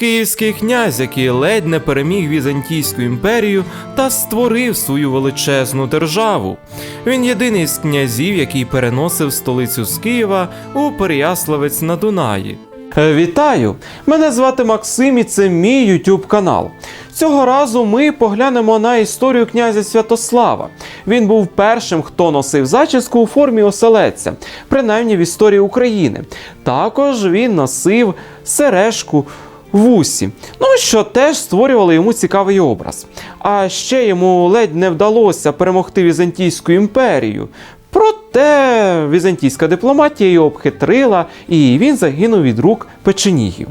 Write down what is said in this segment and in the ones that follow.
Київський князь, який ледь не переміг Візантійську імперію та створив свою величезну державу. Він єдиний з князів, який переносив столицю з Києва у Переяславець на Дунаї. Е, Вітаю! Мене звати Максим і це мій YouTube канал. Цього разу ми поглянемо на історію князя Святослава. Він був першим, хто носив зачіску у формі оселедця, принаймні в історії України. Також він носив сережку в усі, ну що теж створювало йому цікавий образ. А ще йому ледь не вдалося перемогти Візантійську імперію. Проте візантійська дипломатія його обхитрила, і він загинув від рук печенігів.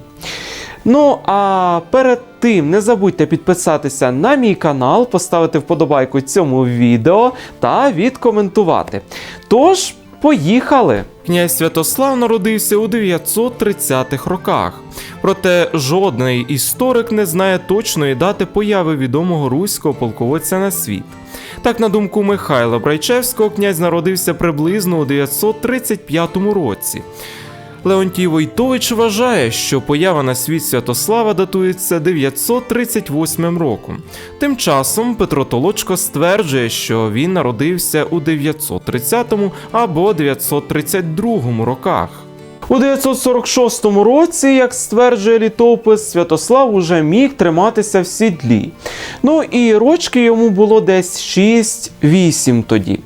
Ну а перед тим не забудьте підписатися на мій канал, поставити вподобайку цьому відео та відкоментувати. Тож, поїхали! Князь Святослав народився у 930-х роках. Проте жодний історик не знає точної дати появи відомого руського полководця на світ. Так, на думку Михайла Брайчевського, князь народився приблизно у 935 році. Леонтій Войтович вважає, що поява на світ Святослава датується 938 роком. Тим часом Петро Толочко стверджує, що він народився у 930 або 932 роках. У 946 році, як стверджує літопис, Святослав уже міг триматися в сідлі. Ну і рочки йому було десь 6-8 тоді.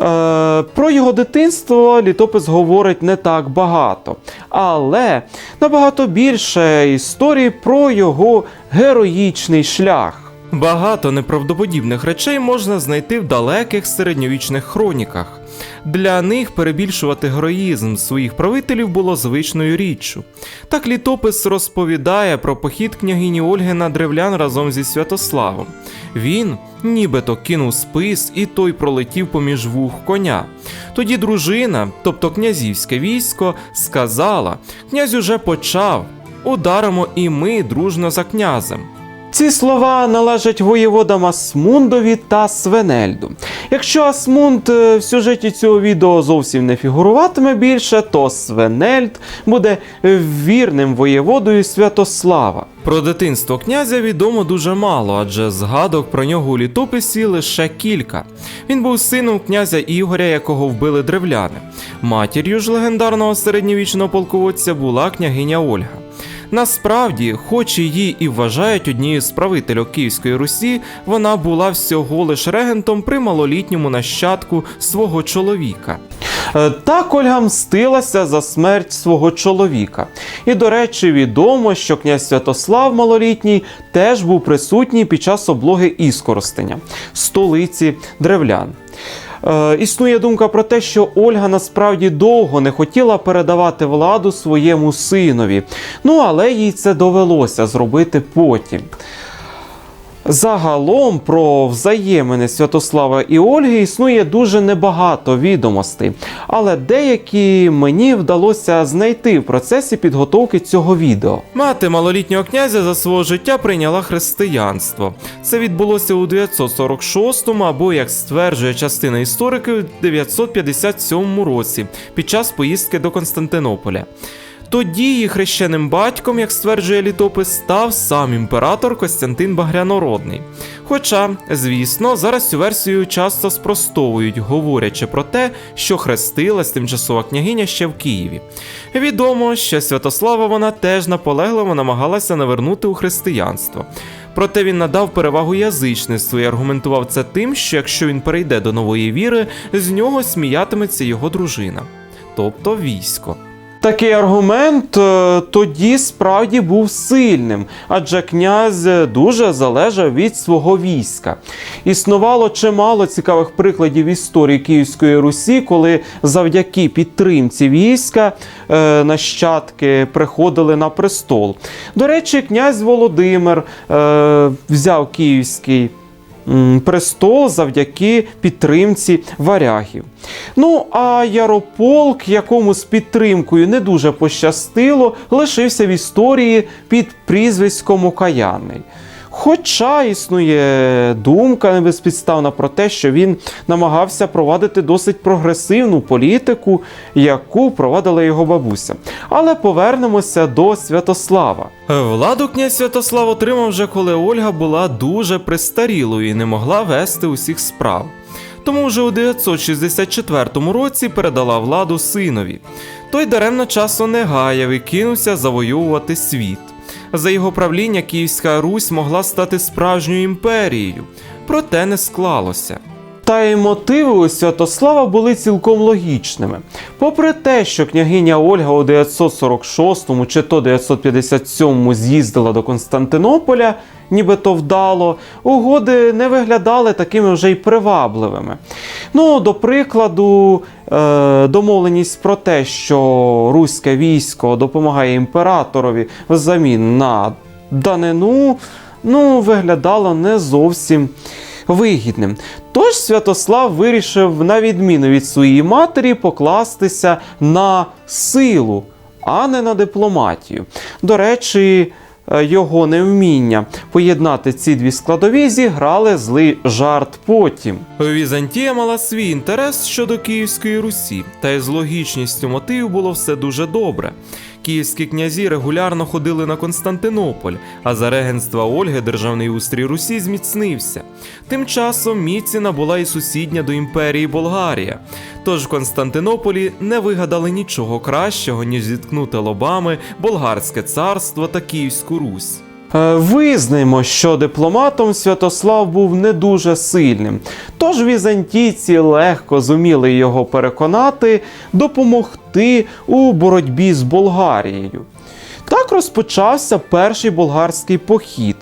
Е, Про його дитинство літопис говорить не так багато, але набагато більше історії про його героїчний шлях. Багато неправдоподібних речей можна знайти в далеких середньовічних хроніках. Для них перебільшувати героїзм своїх правителів було звичною річчю. Так літопис розповідає про похід княгині Ольги на древлян разом зі Святославом. Він нібито кинув спис, і той пролетів поміж вух коня. Тоді дружина, тобто князівське військо, сказала: князь уже почав, ударимо і ми дружно за князем. Ці слова належать воєводам Асмундові та Свенельду. Якщо Асмунд е, в сюжеті цього відео зовсім не фігуруватиме більше, то Свенельд буде вірним воєводою Святослава. Про дитинство князя відомо дуже мало, адже згадок про нього у літописі лише кілька. Він був сином князя Ігоря, якого вбили древляни. Матір'ю ж легендарного середньовічного полководця була княгиня Ольга. Насправді, хоч її і вважають однією з правителів Київської Русі, вона була всього лиш регентом при малолітньому нащадку свого чоловіка. Е, Так Ольга мстилася за смерть свого чоловіка. І, до речі, відомо, що князь Святослав малолітній теж був присутній під час облоги Іскоростеня, столиці древлян. Е, існує думка про те, що Ольга насправді довго не хотіла передавати владу своєму синові. Ну але їй це довелося зробити потім. Загалом про взаємини Святослава і Ольги існує дуже небагато відомостей, але деякі мені вдалося знайти в процесі підготовки цього відео. Мати малолітнього князя за свого життя прийняла християнство. Це відбулося у 946 або, як стверджує частина істориків, 957 році під час поїздки до Константинополя. Тоді її хрещеним батьком, як стверджує літопис, став сам імператор Костянтин Багрянородний. Хоча, звісно, зараз цю версію часто спростовують, говорячи про те, що хрестилась тимчасова княгиня ще в Києві. Відомо, що Святослава вона теж наполегливо намагалася навернути у християнство. Проте він надав перевагу язичництву і аргументував це тим, що якщо він перейде до нової віри, з нього сміятиметься його дружина, тобто військо. Такий аргумент е, тоді справді був сильним, адже князь дуже залежав від свого війська. Існувало чимало цікавих прикладів історії Київської Русі, коли завдяки підтримці війська е, нащадки приходили на престол. До речі, князь Володимир е, взяв київський престол завдяки підтримці варягів. Ну а Ярополк, якому з підтримкою не дуже пощастило, лишився в історії під прізвиськом Окаянний. Хоча існує думка небезпідставна про те, що він намагався провадити досить прогресивну політику, яку провадила його бабуся. Але повернемося до Святослава. Владу князь Святослав отримав вже коли Ольга була дуже престарілою і не могла вести усіх справ. Тому вже у 964 році передала владу синові. Той даремно часу не гаяв і кинувся завоювати світ. За його правління Київська Русь могла стати справжньою імперією, проте не склалося. Та й мотиви у Святослава були цілком логічними. Попри те, що княгиня Ольга у 946 чи то 957 з'їздила до Константинополя, нібито вдало, угоди не виглядали такими вже й привабливими. Ну, до прикладу, домовленість про те, що руське військо допомагає імператорові взамін на данину, ну, виглядало не зовсім вигідним. Тож Святослав вирішив, на відміну від своєї матері, покластися на силу, а не на дипломатію. До речі, е, його невміння поєднати ці дві складові зіграли злий жарт потім. Візантія мала свій інтерес щодо Київської Русі, та й з логічністю мотивів було все дуже добре. Київські князі регулярно ходили на Константинополь, а за регенства Ольги державний устрій Русі зміцнився. Тим часом міцна була і сусідня до імперії Болгарія. Тож в Константинополі не вигадали нічого кращого, ніж зіткнути лобами Болгарське царство та Київську Русь. Е, Визнаємо, що дипломатом Святослав був не дуже сильним, тож візантійці легко зуміли його переконати допомогти у боротьбі з Болгарією. Так розпочався перший болгарський похід.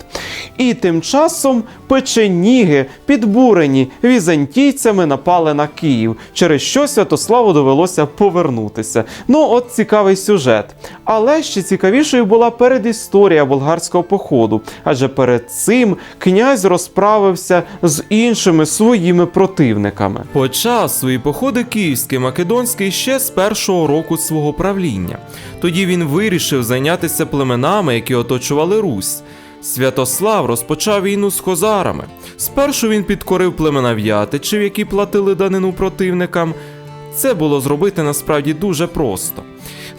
І тим часом печеніги, підбурені візантійцями, напали на Київ, через що Святославу довелося повернутися. Ну, от цікавий сюжет. Але ще цікавішою була передісторія болгарського походу, адже перед цим князь розправився з іншими своїми противниками. Почав свої походи Київський Македонський ще з першого року свого правління. Тоді він вирішив зайнятися племенами, які оточували Русь. Святослав розпочав війну з хозарами. Спершу він підкорив племена в'ятичів, які платили данину противникам. Це було зробити насправді дуже просто.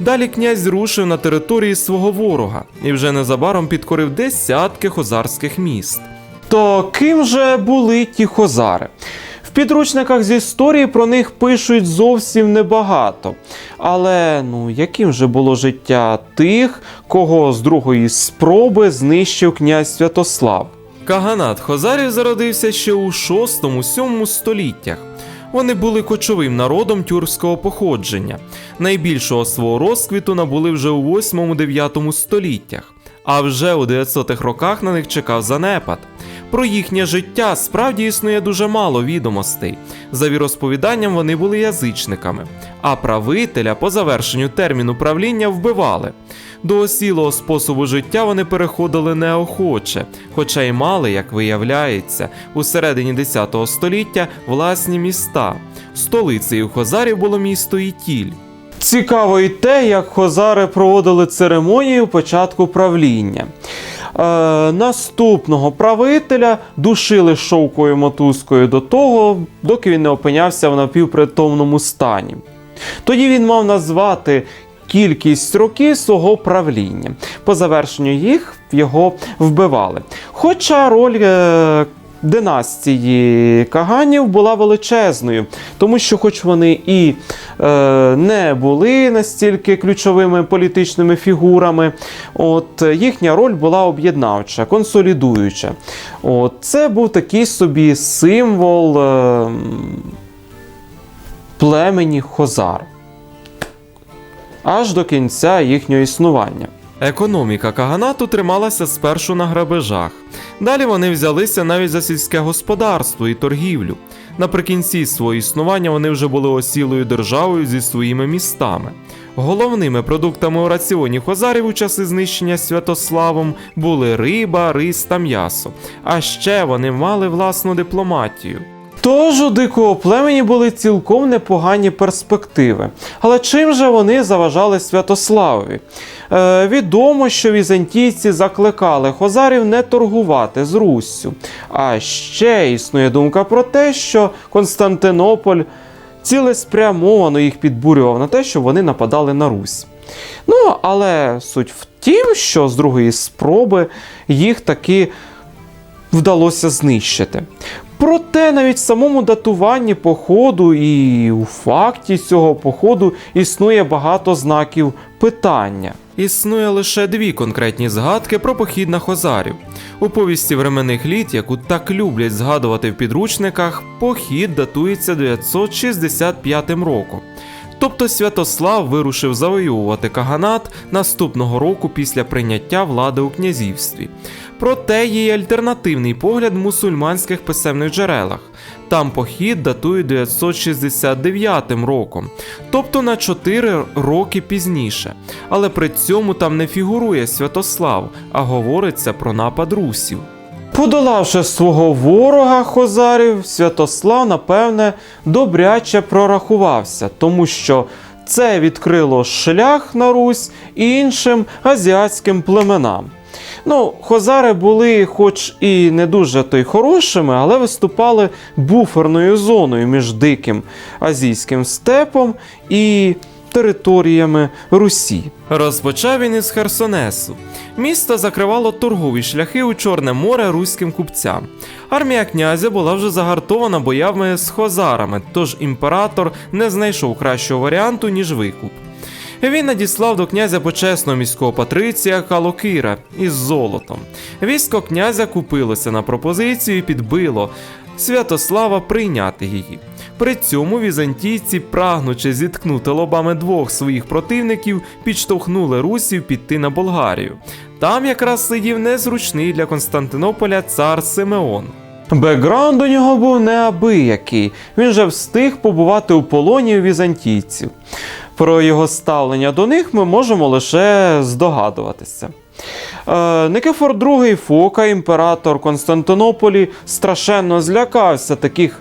Далі князь рушив на території свого ворога і вже незабаром підкорив десятки хозарських міст. То ким же були ті хозари? Підручниках з історії про них пишуть зовсім небагато. Але ну, яким же було життя тих, кого з другої спроби знищив князь Святослав? Каганат Хозарів зародився ще у 6-7 століттях. Вони були кочовим народом тюркського походження. Найбільшого свого розквіту набули вже у 8-9 століттях. А вже у 900-х роках на них чекав занепад. Про їхнє життя справді існує дуже мало відомостей. За віросповіданням вони були язичниками, а правителя по завершенню терміну правління вбивали. До осілого способу життя вони переходили неохоче, хоча й мали, як виявляється, у середині 10 століття власні міста. Столицею хозарів було місто Ітіль. Цікаво і те, як хозари проводили церемонію початку правління. Е, наступного правителя душили шовкою мотузкою до того, доки він не опинявся в напівпритомному стані. Тоді він мав назвати кількість років свого правління. По завершенню їх його вбивали. Хоча роль е, династії Каганів була величезною, тому що, хоч вони і е, не були настільки ключовими політичними фігурами, от їхня роль була об'єднавча, консолідуюча. От, це був такий собі символ е, племені Хозар. Аж до кінця їхнього існування. Економіка Каганату трималася спершу на грабежах. Далі вони взялися навіть за сільське господарство і торгівлю. Наприкінці свого існування вони вже були осілою державою зі своїми містами. Головними продуктами у раціоні хозарів у часи знищення Святославом були риба, рис та м'ясо. А ще вони мали власну дипломатію. Тож у дикого племені були цілком непогані перспективи. Але чим же вони заважали Святославові? Е, відомо, що візантійці закликали хозарів не торгувати з Руссю. А ще існує думка про те, що Константинополь цілеспрямовано їх підбурював на те, щоб вони нападали на Русь. Ну, але суть в тім, що з другої спроби їх таки вдалося знищити. Проте навіть в самому датуванні походу і у факті цього походу існує багато знаків питання. Існує лише дві конкретні згадки про похід на хозарів. У повісті временних літ, яку так люблять згадувати в підручниках, похід датується 965 роком. Тобто Святослав вирушив завоювати Каганат наступного року після прийняття влади у князівстві. Проте є й альтернативний погляд в мусульманських писемних джерелах. Там похід датують 969 роком, тобто на 4 роки пізніше. Але при цьому там не фігурує Святослав, а говориться про напад русів. Подолавши свого ворога Хозарів, Святослав, напевне, добряче прорахувався, тому що це відкрило шлях на Русь іншим азіатським племенам. Ну, хозари були, хоч і не дуже то й хорошими, але виступали буферною зоною між диким азійським степом і територіями Русі. Розпочав він із Херсонесу. Місто закривало торгові шляхи у Чорне море руським купцям. Армія князя була вже загартована боями з хозарами, тож імператор не знайшов кращого варіанту, ніж викуп. Він надіслав до князя почесного міського патриція Калокира із золотом. Військо князя купилося на пропозицію і підбило Святослава прийняти її. При цьому візантійці, прагнучи зіткнути лобами двох своїх противників, підштовхнули русів піти на Болгарію. Там якраз сидів незручний для Константинополя цар Симеон. Бекграунд у нього був неабиякий. Він же встиг побувати у полоні у візантійців. Про його ставлення до них ми можемо лише здогадуватися. Е, Никифор II Фока, імператор Константинополі, страшенно злякався таких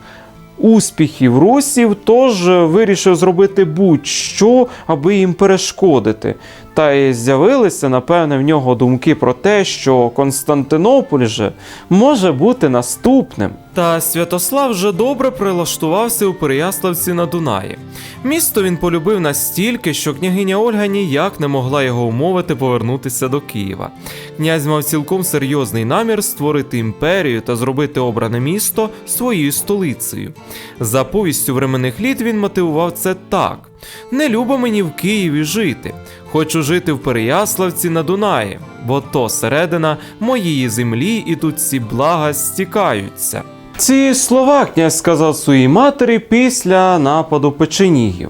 успіхів русів, тож вирішив зробити будь-що, аби їм перешкодити. Та й з'явилися, напевне, в нього думки про те, що Константинополь же може бути наступним. Та Святослав вже добре прилаштувався у Переяславці на Дунаї. Місто він полюбив настільки, що княгиня Ольга ніяк не могла його умовити повернутися до Києва. Князь мав цілком серйозний намір створити імперію та зробити обране місто своєю столицею. За повістю временних літ він мотивував це так: не любо мені в Києві жити. Хочу жити в Переяславці на Дунаї, бо то середина моєї землі, і тут всі блага стікаються. Ці слова князь сказав своїй матері після нападу печенігів.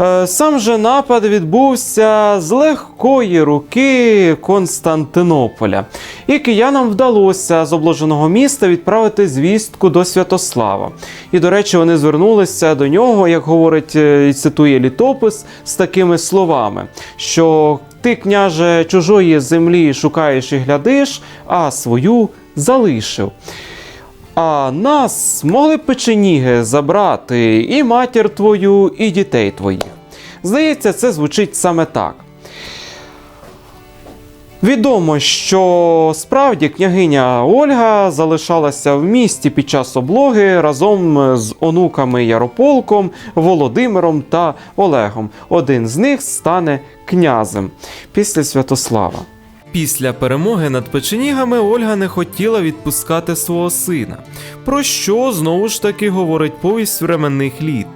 Е, Сам же напад відбувся з легкої руки Константинополя, і киянам вдалося з обложеного міста відправити звістку до Святослава. І, до речі, вони звернулися до нього, як говорить е, і цитує літопис, з такими словами, що ти, княже, чужої землі шукаєш і глядиш, а свою залишив. А нас могли печеніги забрати і матір твою, і дітей твоїх. Здається, це звучить саме так. Відомо, що справді княгиня Ольга залишалася в місті під час облоги разом з онуками Ярополком, Володимиром та Олегом. Один з них стане князем після Святослава. Після перемоги над печенігами Ольга не хотіла відпускати свого сина, про що знову ж таки говорить повість временних літ.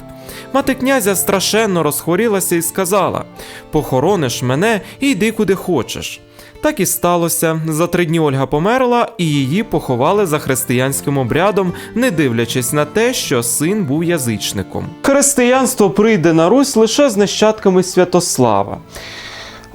Мати князя страшенно розхворілася і сказала: Похорониш мене і йди куди хочеш. Так і сталося. За три дні Ольга померла, і її поховали за християнським обрядом, не дивлячись на те, що син був язичником. Християнство прийде на Русь лише з нащадками Святослава.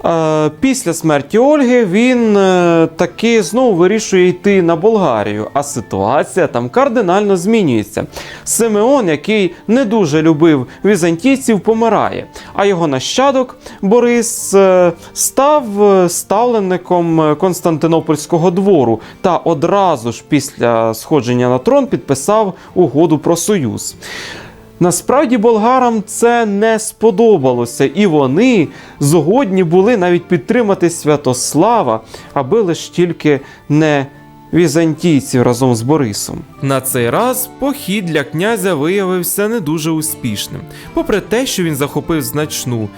Е, Після смерті Ольги він е, таки знову вирішує йти на Болгарію, а ситуація там кардинально змінюється. Симеон, який не дуже любив візантійців, помирає, а його нащадок Борис е, став ставленником Константинопольського двору та одразу ж після сходження на трон підписав угоду про союз. Насправді болгарам це не сподобалося, і вони згодні були навіть підтримати Святослава, аби лиш тільки не візантійців разом з Борисом. На цей раз похід для князя виявився не дуже успішним, попри те, що він захопив значну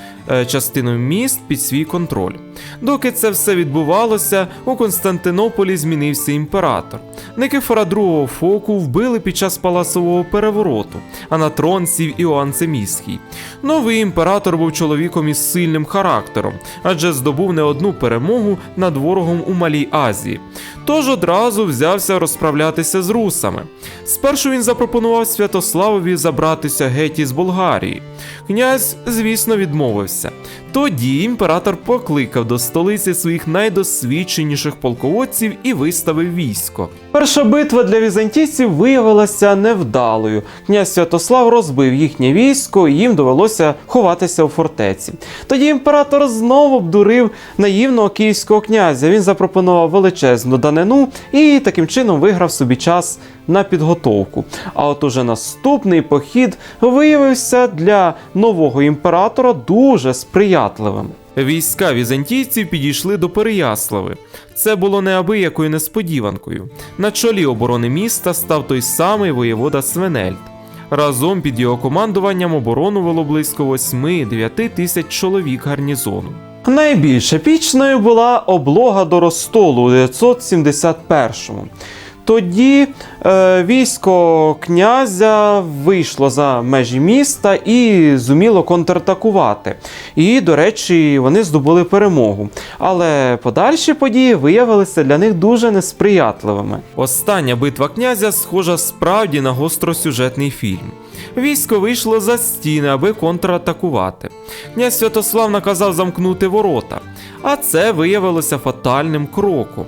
частину міст під свій контроль. Доки це все відбувалося, у Константинополі змінився імператор. Никифора II Фоку вбили під час паласового перевороту, а на трон сів Іоанн Семіський. Новий імператор був чоловіком із сильним характером, адже здобув не одну перемогу над ворогом у Малій Азії. Тож одразу взявся розправлятися з русами. Спершу він запропонував Святославові забратися геть із Болгарії. Князь, звісно, відмовився. Set. Тоді імператор покликав до столиці своїх найдосвідченіших полководців і виставив військо. Перша битва для візантійців виявилася невдалою. Князь Святослав розбив їхнє військо, і їм довелося ховатися у фортеці. Тоді імператор знову обдурив наївного київського князя. Він запропонував величезну данину і таким чином виграв собі час на підготовку. А от уже наступний похід виявився для нового імператора дуже сприятливим. Війська візантійців підійшли до Переяслави. Це було неабиякою несподіванкою. На чолі оборони міста став той самий воєвода Свенельд. Разом під його командуванням оборону вело близько 8-9 тисяч чоловік гарнізону. Найбільш епічною була облога до Ростолу у 971-му. Тоді е, військо князя вийшло за межі міста і зуміло контратакувати. І, до речі, вони здобули перемогу. Але подальші події виявилися для них дуже несприятливими. Остання битва князя схожа справді на гостросюжетний фільм. Військо вийшло за стіни, аби контратакувати. Князь Святослав наказав замкнути ворота, а це виявилося фатальним кроком.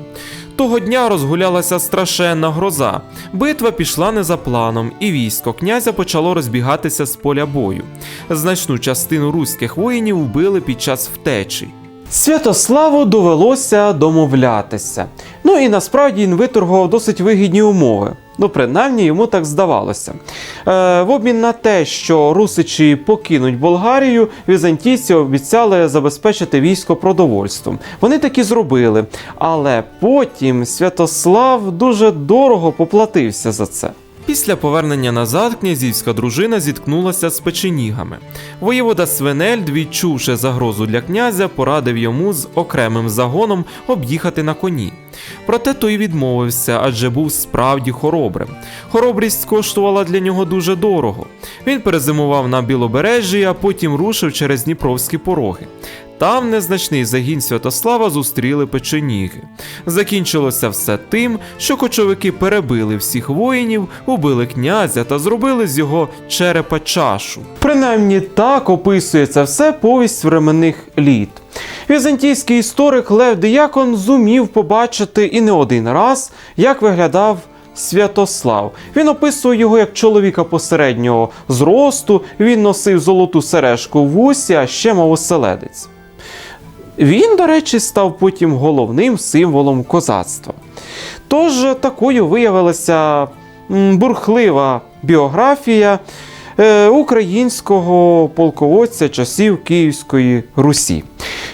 Того дня розгулялася страшенна гроза. Битва пішла не за планом, і військо князя почало розбігатися з поля бою. Значну частину руських воїнів вбили під час втечі. Святославу довелося домовлятися. Ну і насправді він виторгував досить вигідні умови. Ну, принаймні йому так здавалося. Е, в обмін на те, що русичі покинуть Болгарію, візантійці обіцяли забезпечити військо продовольством. Вони так і зробили. Але потім Святослав дуже дорого поплатився за це. Після повернення назад князівська дружина зіткнулася з печенігами. Воєвода Свенельд, відчувши загрозу для князя, порадив йому з окремим загоном об'їхати на коні. Проте той відмовився, адже був справді хоробрим. Хоробрість коштувала для нього дуже дорого. Він перезимував на білобережжі, а потім рушив через Дніпровські пороги. Там незначний загін Святослава зустріли печеніги. Закінчилося все тим, що кочовики перебили всіх воїнів, убили князя та зробили з його черепа чашу. Принаймні так описується все повість временних літ. Візантійський історик Лев Деякон зумів побачити і не один раз, як виглядав Святослав. Він описує його як чоловіка посереднього зросту, він носив золоту сережку в вусі, а ще мав оселедець. Він, до речі, став потім головним символом козацтва. Тож такою виявилася бурхлива біографія е, українського полководця часів Київської Русі.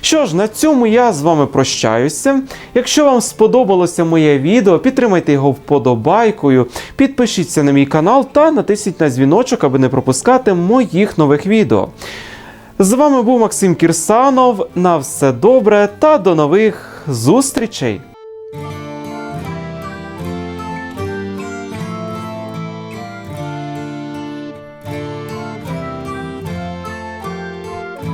Що ж, на цьому я з вами прощаюся. Якщо вам сподобалося моє відео, підтримайте його вподобайкою, підпишіться на мій канал та натисніть на дзвіночок, аби не пропускати моїх нових відео. З вами був Максим Кірсанов. На все добре та до нових зустрічей!